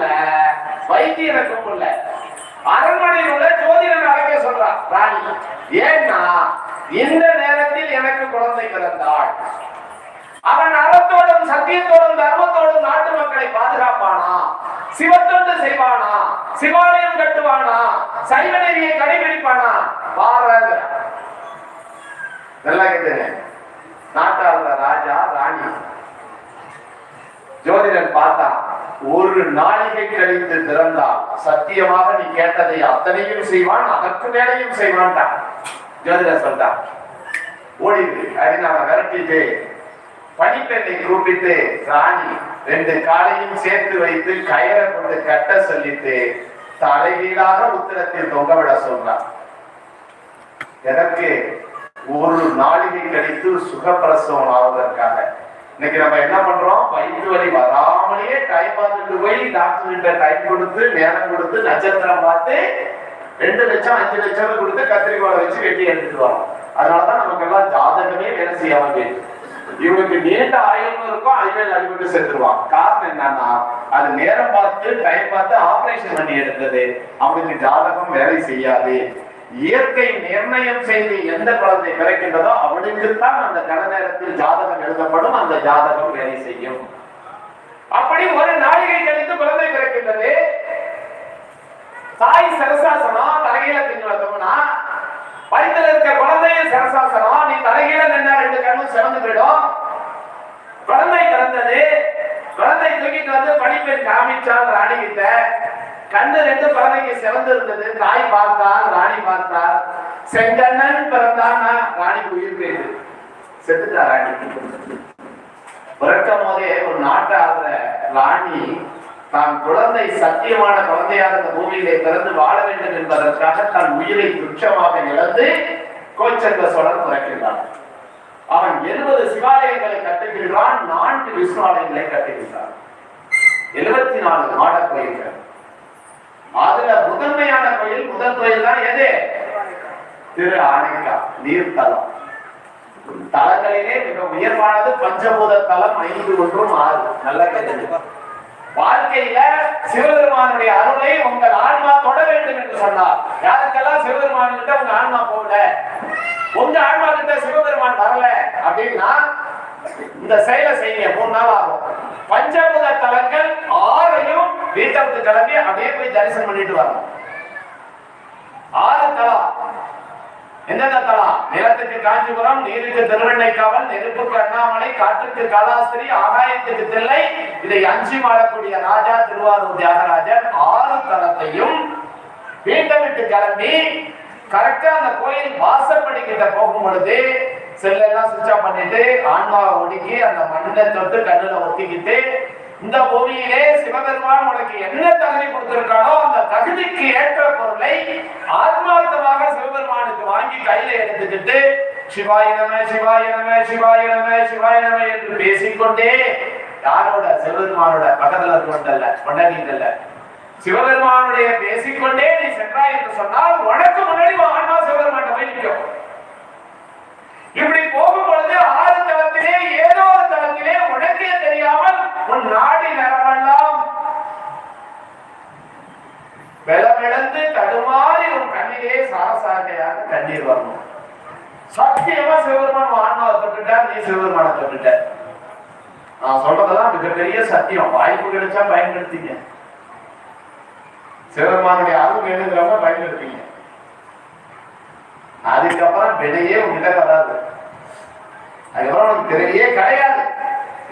உள்ள வைத்தியனை அரண்மனையில் உள்ள ஜோதிடன் அழைக்க சொல்றான். ராணி ஏன்னா இந்த நேரத்தில் எனக்கு குழந்தை பிறந்தாள். அவன் அறத்தோடும் சத்தியத்தோடும் தர்மத்தோடும் நாட்டு மக்களை பாதுகாப்பானா? சிவத்தொண்டு செய்வானா? சிவாலயம் கட்டுவானா? சைவ நெறியை கடைபிடிப்பானா? பாரத. நல்லா கேட்டேன் நாட்டாள ராஜா ராணி. ஜோதிடன் பார்த்தான் ஒரு நாளிகை கழித்து திறந்தால் சத்தியமாக நீ கேட்டதை அத்தனையும் செய்வான் அதற்கு மேலையும் செய்வான்டான் ஜோதிடர் சொல்றான் ஓடிடு அப்படின்னு அவன் விரட்டிட்டு பனிப்பெண்ணை கூப்பிட்டு ராணி ரெண்டு காலையும் சேர்த்து வைத்து கயிறை கொண்டு கட்ட சொல்லிட்டு தலைகீழாக உத்தரத்தில் தொங்கவிட சொன்னான் எனக்கு ஒரு நாளிகை கழித்து சுகப்பிரசவம் ஆவதற்காக இன்னைக்கு நம்ம என்ன பண்றோம்? வயிற்று வலி வராமலேயே டைம் பார்த்துட்டு போய் டாக்டர் கிட்ட டைம் கொடுத்து நேரம் கொடுத்து நட்சத்திரம் பார்த்து ரெண்டு லட்சம் அஞ்சு லட்சம் கொடுத்து கத்திரிக்கோளை வச்சு வெட்டி எடுத்துட்டு வரோம். அதனாலதான் நமக்கு எல்லாம் ஜாதகமே வேலை செய்யாம போயிடுது இவனுக்கு நீண்ட ஆயுள் இருக்கும் அதுவே அடிபட்டு செத்துருவான். காரணம் என்னன்னா அது நேரம் பார்த்து டைம் பார்த்து ஆபரேஷன் பண்ணி எடுத்தது. அவனுக்கு ஜாதகம் வேலை செய்யாது. இயற்கை நிர்ணயம் செய்து எந்த குழந்தை பிறக்கின்றதோ அவனுக்குத்தான் அந்த கன நேரத்தில் ஜாதகம் எழுதப்படும் அந்த ஜாதகம் வேலை செய்யும். அப்படி ஒரு நாளிகை கழித்து குழந்தை பிறக்கின்றது. தாய் சரசாசனம் தலையில தின்னு வயிற்றுல இருக்க குழந்தையும் சரசாசனம் நீ தலைகீழ நின்னா ரெண்டு கண்ணும் சிறந்து போயிடும். குழந்தை பிறந்தது. குழந்தை தூக்கிட்டு வந்து பணிப்பெண் காமிச்சால் ராணி கண்ணு ரெண்டு குழந்தைக்கு சிறந்திருந்தது தாய் பார்த்தார் ராணி பார்த்தார் செங்கண்ணன் பிறந்தான்னா ராணிக்கு உயிர் போயிடுது. செத்துட்டா ராணி. பிறக்கும் போதே ஒரு நாட்டை ஆடுற ராணி தான் குழந்தை சத்தியமான குழந்தையாக இந்த பூமியிலே பிறந்து வாழ வேண்டும் என்பதற்காக தன் உயிரை துச்சமாக இழந்து கோச்சந்த சோழன் பிறக்கின்றான். அவன் எழுபது சிவாலயங்களை கட்டுகின்றான் நான்கு விஷ்ணு ஆலயங்களை கட்டுகின்றான். எழுபத்தி நாலு நாட கோயில்கள். அதுல முதன்மையான கோயில் முதல் கோயில் தான் எது? திரு ஆணைக்கா நீர்த்தலம். தலங்களிலே மிக உயர்வானது பஞ்சபூத தலம் ஐந்து ஒன்றும் ஆறு. நல்ல வாழ்க்கையில சிவபெருமானுடைய அருளை உங்கள் ஆன்மா தொட வேண்டும் என்று சொன்னார். யாருக்கெல்லாம் சிவபெருமான் கிட்ட உங்க ஆன்மா போகல? உங்க ஆன்மா கிட்ட சிவபெருமான் வரல அப்படின்னா இந்த செயலை செய்ய மூணு நாள் ஆகும். பஞ்சபூத தலங்கள் ஆறையும் வீட்டை விட்டு கிளம்பி அப்படியே போய் தரிசனம் பண்ணிட்டு வரணும். ஆறு தலம் என்னென்ன தலம் நிலத்துக்கு காஞ்சிபுரம் நீருக்கு திருவண்ணைக்காவல் நெருப்புக்கு அண்ணாமலை காற்றுக்கு கலாஸ்திரி ஆகாயத்துக்கு தில்லை. இதை அஞ்சி வாழக்கூடிய ராஜா திருவாரூர் தியாகராஜர் ஆறு தலத்தையும் வீட்டை விட்டு கிளம்பி கரெக்டா அந்த கோயில் வாசப்படி கிட்ட போகும் பொழுது செல்லெல்லாம் சுவிட்ச் ஆஃப் பண்ணிட்டு ஆன்மாவை ஒடுக்கி அந்த மண்ணை தொட்டு கண்ணுல ஒத்திக்கிட்டு இந்த பூமியிலே சிவபெருமான் உனக்கு என்ன தகுதி கொடுத்திருக்கானோ அந்த தகுதிக்கு ஏற்ற பொருளை ஆத்மார்த்தமாக சிவபெருமானுக்கு வாங்கி கையில எடுத்துக்கிட்டு சிவாயினமே சிவாயினமே சிவாயினமே சிவாயினமே என்று பேசிக்கொண்டே யாரோட? சிவபெருமானோட பக்கத்துல கொண்டல்ல கொண்டாடிட்டல்ல சிவபெருமானுடைய பேசிக்கொண்டே நீ சென்றாய் என்று சொன்னால் உனக்கு முன்னாடி ஆன்மா சிவபெருமான் போய் நிற்கும் இப்படி போகும் பொழுது ஆறு தளத்திலே ஏதோ ஒரு தளத்திலே உனக்கே தெரியாமல் உன் நாடி நரமெல்லாம் விளவிழந்து தடுமாறி உன் கண்ணிலே சாரசாகையாக கண்ணீர் வரணும். சத்தியமா சிவபெருமான் ஆன்மாவை தொட்டுட்டார் நீ சிவபெருமான தொட்டுட்ட. நான் சொல்றதெல்லாம் மிகப்பெரிய சத்தியம். வாய்ப்பு கிடைச்சா பயன்படுத்திங்க. சிவபெருமானுடைய அருள் வேணுங்கிறவங்க பயன்படுத்திங்க. அதுக்கப்புறம் விடையே உங்ககிட்ட வராது. அதுக்கப்புறம் உனக்கு தெரியவே கிடையாது.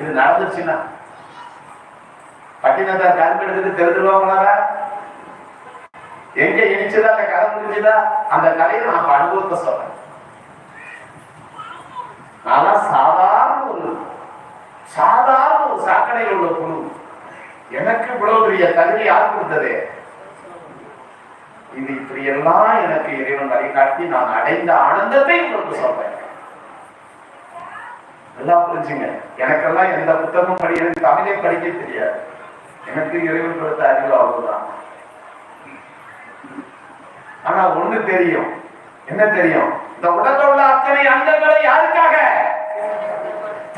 இது நடந்துச்சுன்னா. பட்டினத்தார் கரும்பு எடுத்துட்டு தெரிஞ்சிருவாங்களா எங்க இனிச்சுதா அந்த கதை முடிஞ்சதா? அந்த கதையை நான் அனுபவத்தை சொல்றேன். ஆனா சாதாரண ஒரு சாதாரண ஒரு சாக்கடையில் உள்ள குழு எனக்கு இவ்வளவு பெரிய தகுதி யார் கொடுத்தது? இது இப்படி எல்லாம் எனக்கு இறைவன் வழிகாட்டி நான் அடைந்த ஆனந்தத்தை உங்களுக்கு சொல்றேன். எல்லாம் புரிஞ்சுங்க. எனக்கெல்லாம் எந்த புத்தகமும் படிக்கிறது எனக்கு தமிழே படிக்க தெரியாது. எனக்கு இறைவன் கொடுத்த அறிவு அவ்வளவுதான். ஆனா ஒண்ணு தெரியும். என்ன தெரியும்? இந்த உடல்ல உள்ள அத்தனை அங்கங்களை யாருக்காக?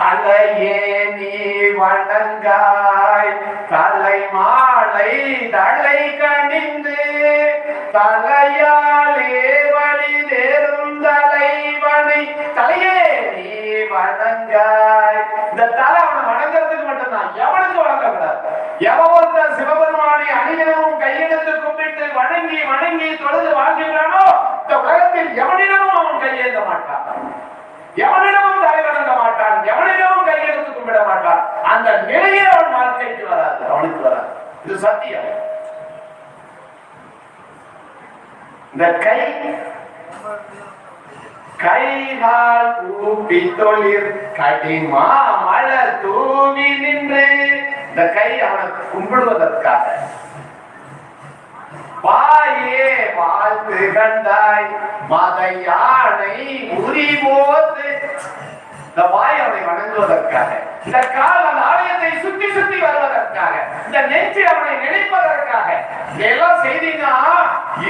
தலையே நீ வணங்காய். தலை மாலை தலை கணிந்து தலையாலே வழி தேரும் தலைவனை. தலையே நீ வணங்காய். இந்த தலை அவனை வணங்குறதுக்கு மட்டும்தான். எவனுக்கு வணங்கக்கூடாது? எவன் சிவபெருமானை அணியினமும் கையெழுத்து கும்பிட்டு வணங்கி வணங்கி தொழுது வாழ்கின்றானோ? இந்த உலகத்தில் எவனிடமும் அவன் கையேந்த மாட்டான். எவனிடமும் தலைவணங்க மாட்டான். எவனிடமும் கையெழுத்து கும்பிட மாட்டான். அந்த நிலையே அவன் வாழ்க்கைக்கு வராது அவனுக்கு வராது. இது சத்தியம். இந்த கை கைகால் கூப்பி தொழில் கடிமா மலர் தூவி நின்று இந்த கை அவனுக்கு கும்பிடுவதற்காக. வாயே வாழ்த்து கண்டாய் மத யானை உரி போத்து இந்த வாய் அவனை வணங்குவதற்காக இந்த கால் அந்த ஆலயத்தை சுத்தி சுத்தி வருவதற்காக இந்த நெஞ்சு அவனை நினைப்பதற்காக இதெல்லாம் செய்தீங்கன்னா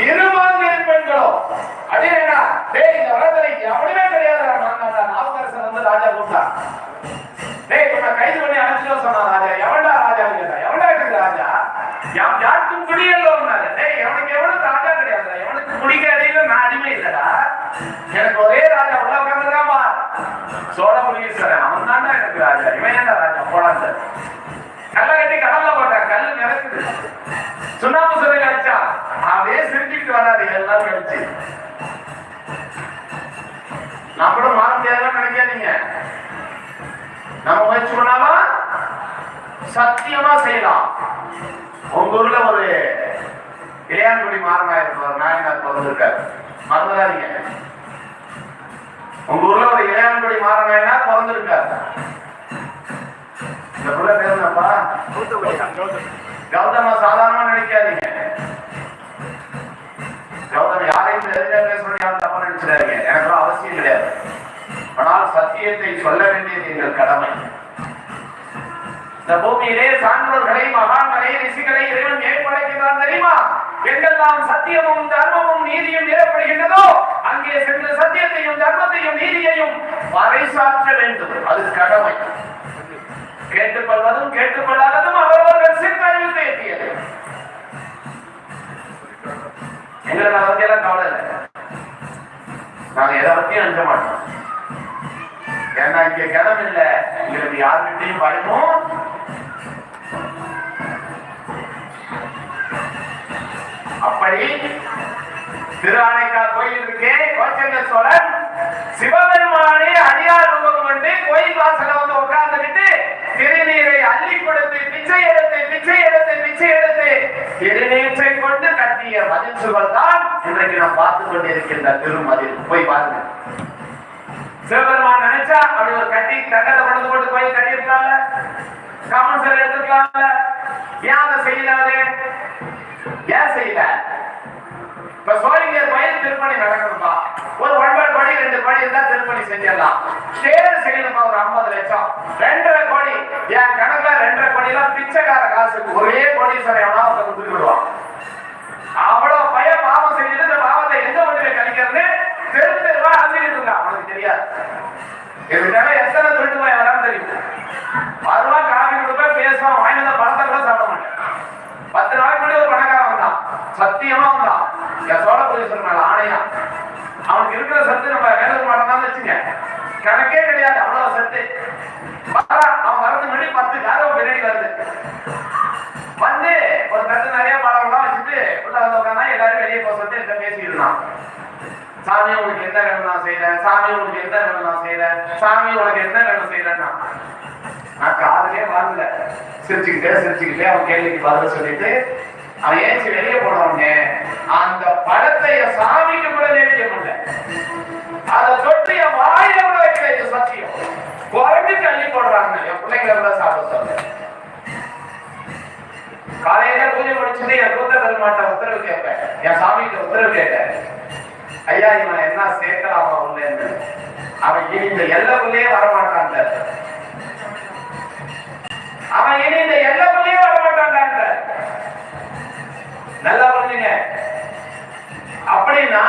இருமாந்திர பெண்களோ. அப்படின்னா டேய் இந்த வரதலை எவனுமே கிடையாது நாவுக்கரசன் வந்து ராஜா கூப்பிட்டான். டேய் உன்னை கைது பண்ணி அனுப்பிச்சு சொன்னான் ராஜா. எவன்டா ராஜா கேட்டா எவன்டா இருக்குது ராஜா யாம் யாருக்கும் குடியல்ல ஒன்னாரு டேய் எவனுக்கு எவனும் ராஜா கிடையாது எவனுக்கு குடிக்க அடியில நான் அடிமை இல்லடா. எனக்கு ஒரே ராஜா உள்ள உட்காந்துருக்கான் பா சோழ முனீஸ்வரன் அவன் தான்டா எனக்கு ராஜா. இவன் ஏன்டா ராஜா? போடாத. கல்ல கட்டி கடல்ல போட்டான். கல்லு நிறக்குது சுண்ணாம்பு சுரை அடிச்சா. அப்படியே சிரிச்சுட்டு வராது. எல்லாம் கழிச்சு நான் கூட மாற முடியாதுன்னு நினைக்காதீங்க. நம்ம முயற்சி பண்ணாலும் சத்தியமா செய்யலாம். உங்க ஊர்ல ஒரு இளையான்குடி மாறனாயிரம் ஒரு நாயனார் பிறந்திருக்காரு. மறந்துடாதீங்க. உங்க ஊர்ல ஒரு இளையான்குடி மாறனாயினார் பிறந்திருக்காரு. இந்த பிள்ளை பேர் கௌதம. சாதாரணமா நினைக்காதீங்க. கௌதம் யாரையும் எதிரே பேசணும் யாரும் தப்பா நினைச்சிடாதீங்க. எனக்கு அவசியம் கிடையாது. ஆனால் சத்தியத்தை சொல்ல வேண்டியது எங்கள் கடமை. இந்த பூமியிலே சான்றோர்களை மகான்களை ரிஷிகளை இறைவன் ஏன் படைக்கிறான் தெரியுமா எங்கெல்லாம் சத்தியமும் தர்மமும் நீதியும் நிறப்படுகின்றதோ அங்கே சென்று சத்தியத்தையும் தர்மத்தையும் நீதியையும் பறைசாற்ற வேண்டும். அது கடமை. கேட்டுக்கொள்வதும் கேட்டுக்கொள்ளாததும் அவரவர்கள் சிற்றறிவுக்கு பேசியது. எங்களை நான் பத்தி எல்லாம் கவலை இல்லை. நாங்க எதை பத்தியும் அஞ்ச மாட்டோம். ஏன்னா இங்க கிளம்பில்லை. எங்களுக்கு யாருக்கிட்டையும் பயமும் அப்படி திருஆனைக்கால் கோயில் இருக்கே கோச்சங்க சோழன் சிவபெருமானே அடியார் ரூபம் கொண்டு கோயில் வாசல வந்து உட்கார்ந்துகிட்டு திருநீரை அள்ளி கொடுத்து பிச்சை எடுத்து பிச்சை எடுத்து பிச்சை எடுத்து திருநீற்றை கொண்டு கட்டிய மதில் சுவர் தான் இன்றைக்கு நாம் பார்த்து கொண்டிருக்கின்ற திருமதில். போய் பாருங்க. சிவபெருமான் நினைச்சா அப்படி ஒரு கட்டி தங்கத்தை கொண்டு போட்டு கோயில் கட்டியிருக்காங்க. காமன் சார் எடுத்திருக்காங்க. ஏன் அதை செய்யலாது? ஏன் செய்யல? இப்ப சோழிங்கர் பயிர் திருப்பணி நடக்கணுமா? ஒரு ஒன்பது கோடி ரெண்டு கோடி இருந்தா திருப்பணி செஞ்சிடலாம். தேர் செய்யணுமா? ஒரு ஐம்பது லட்சம். ரெண்டரை கோடி. என் கணக்குல ரெண்டரை கோடி எல்லாம் பிச்சைக்கார காசுக்கு ஒரே கோடீஸ்வரன் எவனா ஒருத்தன் கொடுத்துருவான் அவ்வளவு பய பாவம் செஞ்சுட்டு இந்த பாவத்தை எந்த கொண்டு போய் கழிக்கிறது தெரு தெருவா அழுதுகிட்டு இருந்தான். அவனுக்கு தெரியாது. எதுக்காக எத்தனை திருட்டுமா எவனாலும் தெரியும். வருவா காஃபி கொடுப்பேன் பேசுவான் வாங்கி பணத்தை கூட சாப்பிட மாட்டேன். பத்து நாள் முன்னாடி ஒரு பணக்காரன் வந்தான் சத்தியமா வந்தான் என் சோழ புரீஸ்வரன் மேல ஆணையா? அவனுக்கு இருக்கிற சத்து நம்ம வேலை மாட்டோம்னு வச்சுங்க. கணக்கே கிடையாது அவ்வளவு சத்து. வரான். அவன் வரது முன்னாடி பத்து காரம் பின்னாடி வருது. வந்து ஒரு தட்டு நிறைய பழம்லாம் வச்சுட்டு உள்ள வந்தவங்கன்னா எல்லாரும் வெளியே போக சொல்லிட்டு என்கிட்ட பேசிட்டு இருந்தான் சாமி உனக்கு என்ன வேணும் நான் செய்யறேன் சாமி உனக்கு என்ன வேணும் நான் செய்யறேன் சாமி உனக்கு என்ன வேணும் செய்யறேன்னா நான் காதலே வாங்கல. சிரிச்சுக்கிட்டே சிரிச்சுக்கிட்டே அவன் கேள்விக்கு பதில் சொல்லிட்டு அவன் ஏஞ்சி வெளியே போன அந்த படத்தை என் சாமிக்கு கூட நினைக்க முடியல. அதை தொட்டு என் வாயில கூட வைக்கல இது சத்தியம். குறைஞ்சு தள்ளி போடுறாங்க. என் பிள்ளைங்களை கூட சாப்பிட சொல்ல காலையில பூஜை முடிச்சுட்டு என் கூத்த பெருமாட்ட உத்தரவு கேட்பேன். என் சாமிகிட்ட உத்தரவு கேட்டேன். ஐயா இவன் என்ன சேர்க்கலாமா உள்ளேன்னு? அவன் இனி இந்த எல்லைக்குள்ளேயே வரமாட்டான். அவன் இனி இந்த எல்லைக்குள்ளேயே நல்லா புரிஞ்சுங்க. அப்படின்னா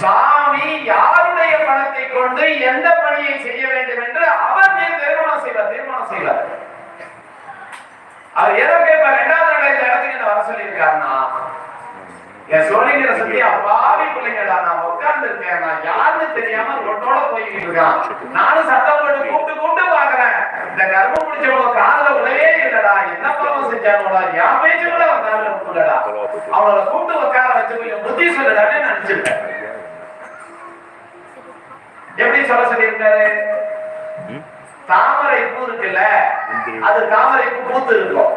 சாமி யாருடைய பணத்தை கொண்டு எந்த பணியை செய்ய வேண்டும் என்று அவர் திருமணம் செய்வார் திருமணம் செய்வார். அவர் எதை பேப்பர் இரண்டாவது நடை இந்த இடத்துக்கு என்ன வர சொல்லியிருக்காருன்னா என் சோழிங்கிற சொல்லி அப்பாவி பிள்ளைங்கடா நான் உட்கார்ந்து இருக்கேன் நான் யாருன்னு தெரியாம உன்னோட போய்கிட்டு இருக்கான். நானும் சத்தம் போட்டு கூப்பிட்டு கூப்பிட்டு பாக்குறேன் இந்த கர்ப்பம் முடிச்சவங்க காதுல உடவே இல்லடா. என்ன பாவம் செஞ்சாங்களா என் பேச்சு கூட அவன் காதுல விட்டுலடா அவங்கள கூப்பிட்டு உட்கார வச்சு புத்தி சொல்லடான்னு நினைச்சிருக்கேன். எப்படி சொல்ல சொல்லியிருக்காரு? தாமரை பூ இருக்குல்ல அது தாமரை பூ பூத்து இருக்கும்.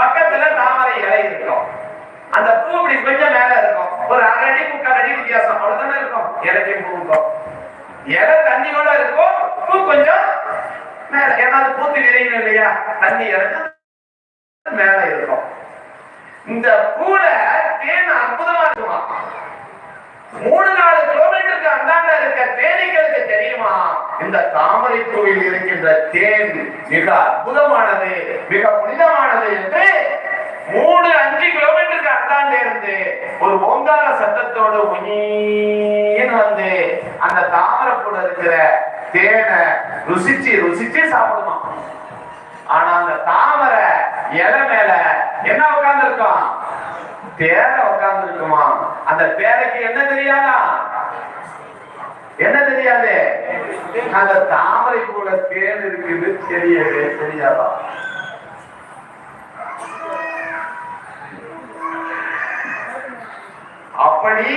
பக்கத்துல தாமரை இலை இருக்கும். அந்த பூ இப்படி கொஞ்சம் மேல இருக்கும். ஒரு அரை அடி முக்கால் அடி வித்தியாசம். அவ்வளவுதானே இருக்கும். இலைக்கு பூக்கும் இலை தண்ணியோட இருக்கும். பூ கொஞ்சம் மேல ஏன்னா அது பூத்து விரையணும் இல்லையா? தண்ணி இறங்க மேல இருக்கும் இந்த பூல தேன் அற்புதமா இருக்குமா? மூணு நாலு கிலோமீட்டருக்கு அந்தாண்ட இருக்க தேனீக்களுக்கு தெரியுமா? இந்த தாமரை பூவில் இருக்கின்ற தேன் மிக அற்புதமானது மிக புனிதமானது என்று மூணு அஞ்சு கிலோமீட்டருக்கு அந்தாண்ட இருந்து ஒரு ஓங்கார சத்தத்தோடு உயின்னு வந்து அந்த தாமரை பூல இருக்கிற தேனை ருசிச்சு ருசிச்சு சாப்பிடுமா ஆனா அந்த தாமரை இலை மேல என்ன உட்கார்ந்து இருக்கும் பேரை உட்கார்ந்து இருக்குமா அந்த தேரைக்கு என்ன தெரியாதா? என்ன தெரியாது? அந்த தாமரை கூட தேன் இருக்குது தெரியவே தெரியாதா? அப்படி